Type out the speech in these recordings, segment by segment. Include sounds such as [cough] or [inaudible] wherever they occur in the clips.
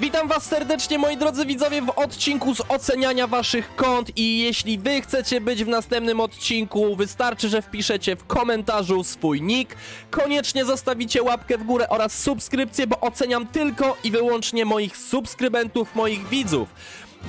Witam was serdecznie moi drodzy widzowie w odcinku z oceniania waszych kont i jeśli wy chcecie być w następnym odcinku, wystarczy, że wpiszecie w komentarzu swój nick, koniecznie zostawicie łapkę w górę oraz subskrypcję, bo oceniam tylko i wyłącznie moich subskrybentów, moich widzów.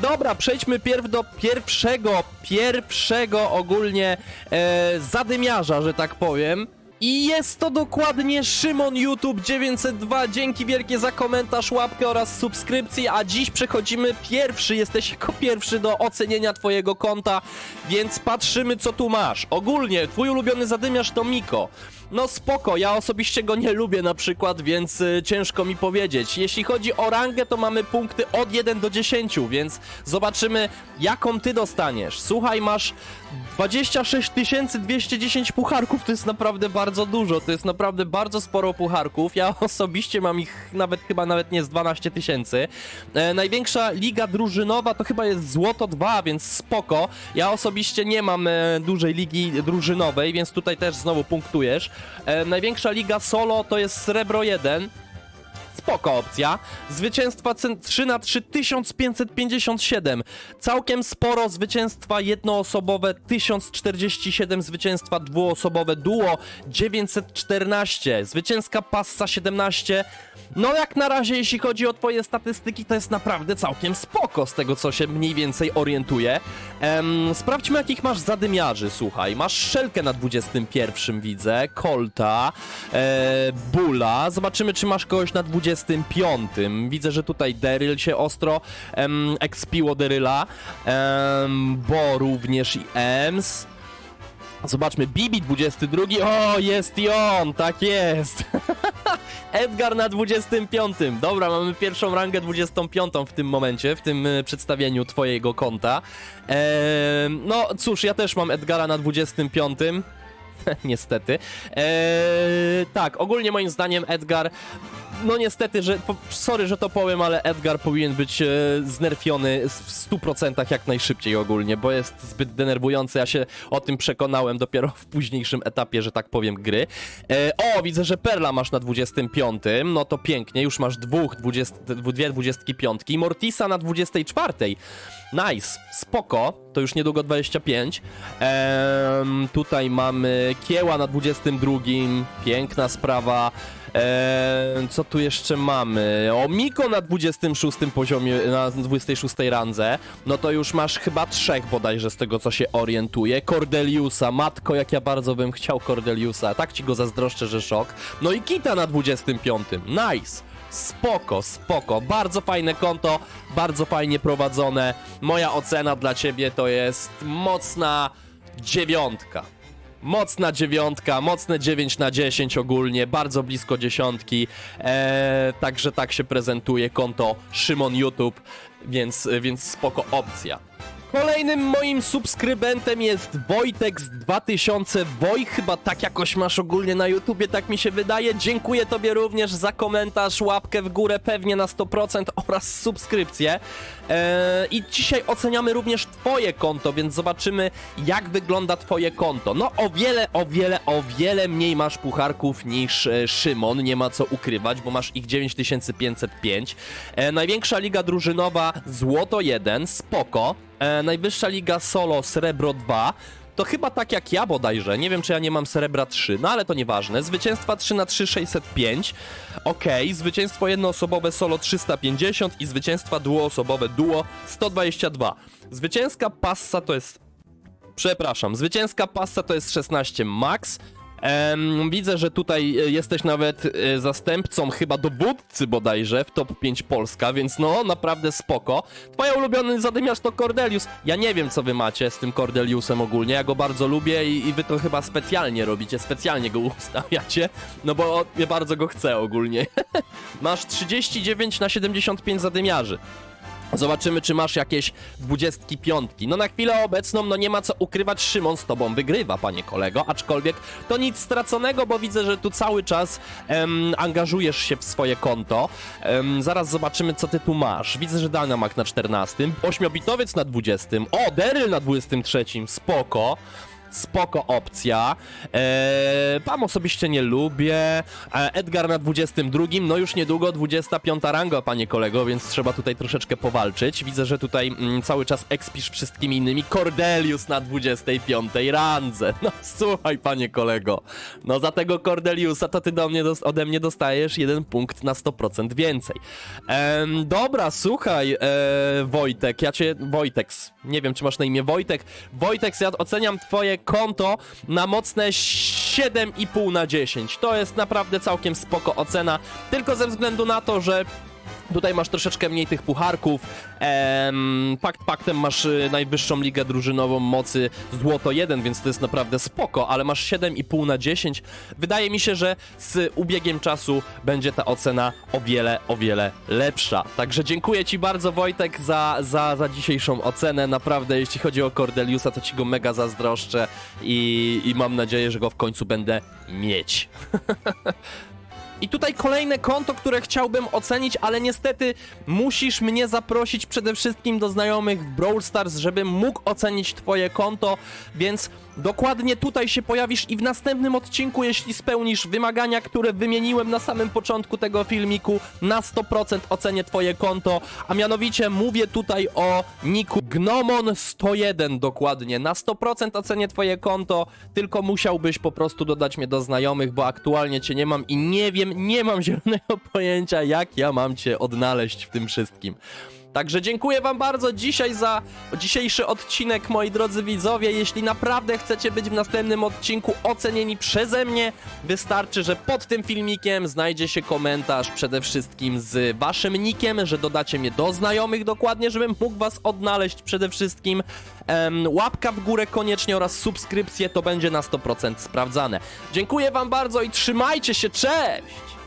Dobra, przejdźmy pierw do pierwszego, pierwszego ogólnie e, zadymiarza, że tak powiem. I jest to dokładnie Szymon YouTube 902. Dzięki wielkie za komentarz, łapkę oraz subskrypcję. A dziś przechodzimy pierwszy, jesteś jako pierwszy do ocenienia twojego konta, więc patrzymy co tu masz. Ogólnie twój ulubiony zadymiarz to Miko. No spoko, ja osobiście go nie lubię na przykład, więc y, ciężko mi powiedzieć. Jeśli chodzi o rangę, to mamy punkty od 1 do 10, więc zobaczymy jaką ty dostaniesz. Słuchaj, masz 26 210 pucharków, to jest naprawdę bardzo dużo, to jest naprawdę bardzo sporo pucharków. Ja [laughs] osobiście mam ich nawet chyba nawet nie z 12 tysięcy. E, największa liga drużynowa to chyba jest Złoto 2, więc spoko. Ja osobiście nie mam e, dużej ligi drużynowej, więc tutaj też znowu punktujesz. E, największa liga solo to jest Srebro 1. Spoko opcja. Zwycięstwa cen 3 na 3 1557. Całkiem sporo zwycięstwa jednoosobowe 1047, zwycięstwa dwuosobowe duo 914, zwycięska passa 17. No jak na razie jeśli chodzi o twoje statystyki to jest naprawdę całkiem spoko z tego co się mniej więcej orientuję. Em, sprawdźmy jakich masz zadymiarzy, słuchaj. Masz Szelkę na 21 widzę, Colta, e, Bula. Zobaczymy czy masz kogoś na 25. Widzę, że tutaj Deryl się ostro em, expiło Deryla, em, Bo również i Ems. Zobaczmy, Bibi 22. O, jest i on, tak jest. [laughs] Edgar na 25. Dobra, mamy pierwszą rangę 25 w tym momencie, w tym e, przedstawieniu twojego konta. Eee, no cóż, ja też mam Edgara na 25. [laughs] Niestety. Eee, tak, ogólnie moim zdaniem Edgar. No niestety, że. Sorry, że to powiem, ale Edgar powinien być e, znerfiony w 100% jak najszybciej ogólnie, bo jest zbyt denerwujący. Ja się o tym przekonałem dopiero w późniejszym etapie, że tak powiem, gry. E, o, widzę, że Perla masz na 25. No to pięknie, już masz dwóch 20, dwie 25. Mortisa na 24. Nice, spoko, to już niedługo 25. Em, tutaj mamy Kieła na 22. Piękna sprawa. Em, co tu jeszcze mamy? O, Miko na 26 poziomie, na 26 randze. No to już masz chyba trzech bodajże z tego, co się orientuje. Cordeliusa, matko, jak ja bardzo bym chciał Cordeliusa. Tak ci go zazdroszczę, że szok. No i Kita na 25. Nice. Spoko, spoko. Bardzo fajne konto, bardzo fajnie prowadzone. Moja ocena dla ciebie to jest mocna dziewiątka. Mocna dziewiątka, mocne 9 na 10 ogólnie, bardzo blisko dziesiątki. Eee, także tak się prezentuje konto Szymon YouTube, więc, więc spoko opcja. Kolejnym moim subskrybentem jest Wojtek z 2000. Woj, chyba tak jakoś masz ogólnie na YouTubie, tak mi się wydaje. Dziękuję Tobie również za komentarz, łapkę w górę pewnie na 100% oraz subskrypcję. Eee, I dzisiaj oceniamy również Twoje konto, więc zobaczymy jak wygląda Twoje konto. No o wiele, o wiele, o wiele mniej masz pucharków niż e, Szymon, nie ma co ukrywać, bo masz ich 9505. E, największa liga drużynowa Złoto 1, spoko. E, najwyższa liga solo Srebro 2. To chyba tak jak ja bodajże. Nie wiem, czy ja nie mam srebra 3, no ale to nieważne. Zwycięstwa 3 na 3 605. Okej, zwycięstwo jednoosobowe solo 350 i zwycięstwa duoosobowe duo 122. Zwycięska passa to jest Przepraszam, zwycięska passa to jest 16 max. Widzę, że tutaj e, jesteś nawet e, zastępcą chyba dowódcy bodajże w top 5 Polska, więc no naprawdę spoko. Twoja ulubiony zadymiarz to Cordelius. Ja nie wiem co wy macie z tym Cordeliusem ogólnie, ja go bardzo lubię i, i wy to chyba specjalnie robicie, specjalnie go [laughs] ustawiacie, no bo ja bardzo go chcę ogólnie. [laughs] Masz 39 na 75 zadymiarzy. Zobaczymy, czy masz jakieś 25. No na chwilę obecną, no nie ma co ukrywać, Szymon z tobą wygrywa, panie kolego, aczkolwiek to nic straconego, bo widzę, że tu cały czas em, angażujesz się w swoje konto. Em, zaraz zobaczymy, co ty tu masz. Widzę, że Dynamac na 14, 8-bitowiec na 20, o, Daryl na 23, spoko. Spoko opcja. Eee, Pam osobiście nie lubię. E, Edgar na 22, no już niedługo 25 ranga, panie kolego, więc trzeba tutaj troszeczkę powalczyć. Widzę, że tutaj mm, cały czas ekspisz wszystkimi innymi. Cordelius na 25 randze. [laughs] No słuchaj, panie kolego. No za tego Cordeliusa to ty do mnie ode mnie dostajesz jeden punkt na 100% więcej. Em, dobra, słuchaj, e, Wojtek, ja cię... Wojteks, nie wiem, czy masz na imię Wojtek. Wojteks, ja oceniam twoje konto na mocne 7,5 na 10. To jest naprawdę całkiem spoko ocena, tylko ze względu na to, że Tutaj masz troszeczkę mniej tych pucharków. Ehm, pakt paktem masz y, najwyższą ligę drużynową mocy złoto 1, więc to jest naprawdę spoko, ale masz 7,5 na 10. Wydaje mi się, że z ubiegiem czasu będzie ta ocena o wiele, o wiele lepsza. Także dziękuję Ci bardzo Wojtek za, za, za dzisiejszą ocenę. Naprawdę, jeśli chodzi o Cordeliusa, to Ci go mega zazdroszczę i, i mam nadzieję, że go w końcu będę mieć. [laughs] I tutaj kolejne konto, które chciałbym ocenić, ale niestety musisz mnie zaprosić przede wszystkim do znajomych w Brawl Stars, żebym mógł ocenić twoje konto, więc dokładnie tutaj się pojawisz i w następnym odcinku, jeśli spełnisz wymagania, które wymieniłem na samym początku tego filmiku, na 100% ocenię twoje konto, a mianowicie mówię tutaj o niku Gnomon101 dokładnie, na 100% ocenię twoje konto, tylko musiałbyś po prostu dodać mnie do znajomych, bo aktualnie cię nie mam i nie wiem, nie mam zielonego pojęcia, jak ja mam cię odnaleźć w tym wszystkim. Także dziękuję wam bardzo dzisiaj za dzisiejszy odcinek, moi drodzy widzowie. Jeśli naprawdę chcecie być w następnym odcinku ocenieni przeze mnie, wystarczy, że pod tym filmikiem znajdzie się komentarz przede wszystkim z waszym nickiem, że dodacie mnie do znajomych dokładnie, żebym mógł was odnaleźć przede wszystkim. Em, łapka w górę koniecznie oraz subskrypcje, to będzie na 100% sprawdzane. Dziękuję wam bardzo i trzymajcie się, cześć!